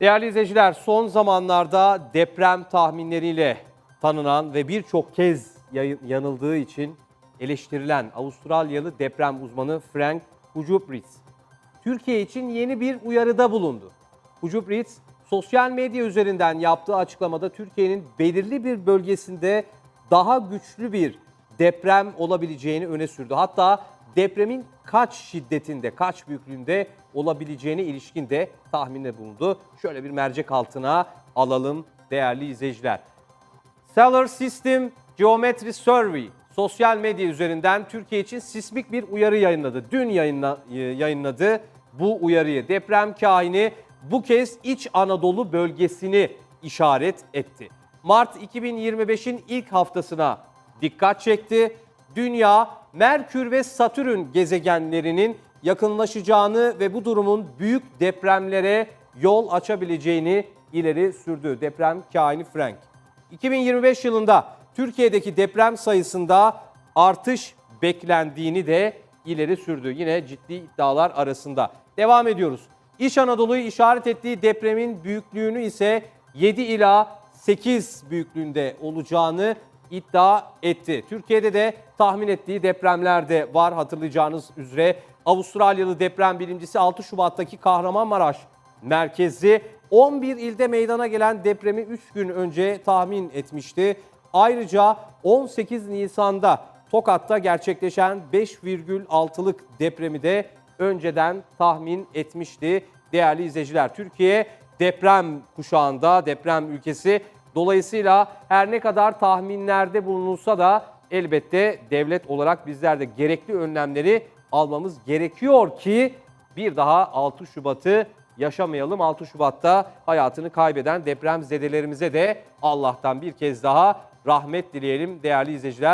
Değerli izleyiciler, son zamanlarda deprem tahminleriyle tanınan ve birçok kez yanıldığı için eleştirilen Avustralyalı deprem uzmanı Frank Hujubris, Türkiye için yeni bir uyarıda bulundu. Hujubris, sosyal medya üzerinden yaptığı açıklamada Türkiye'nin belirli bir bölgesinde daha güçlü bir deprem olabileceğini öne sürdü. Hatta depremin kaç şiddetinde, kaç büyüklüğünde olabileceğine ilişkin de tahminde bulundu. Şöyle bir mercek altına alalım değerli izleyiciler. Stellar System Geometry Survey sosyal medya üzerinden Türkiye için sismik bir uyarı yayınladı. Dün yayınla, e, yayınladı bu uyarıyı. Deprem kahini bu kez İç Anadolu bölgesini işaret etti. Mart 2025'in ilk haftasına dikkat çekti. Dünya, Merkür ve Satürn gezegenlerinin yakınlaşacağını ve bu durumun büyük depremlere yol açabileceğini ileri sürdü. Deprem kahini Frank. 2025 yılında Türkiye'deki deprem sayısında artış beklendiğini de ileri sürdü. Yine ciddi iddialar arasında. Devam ediyoruz. İç Anadolu'yu işaret ettiği depremin büyüklüğünü ise 7 ila 8 büyüklüğünde olacağını iddia etti. Türkiye'de de tahmin ettiği depremler de var hatırlayacağınız üzere. Avustralyalı deprem bilimcisi 6 Şubat'taki Kahramanmaraş merkezi 11 ilde meydana gelen depremi 3 gün önce tahmin etmişti. Ayrıca 18 Nisan'da Tokat'ta gerçekleşen 5,6'lık depremi de önceden tahmin etmişti. Değerli izleyiciler, Türkiye deprem kuşağında, deprem ülkesi. Dolayısıyla her ne kadar tahminlerde bulunulsa da elbette devlet olarak bizler de gerekli önlemleri almamız gerekiyor ki bir daha 6 Şubat'ı yaşamayalım. 6 Şubat'ta hayatını kaybeden deprem zedelerimize de Allah'tan bir kez daha rahmet dileyelim değerli izleyiciler.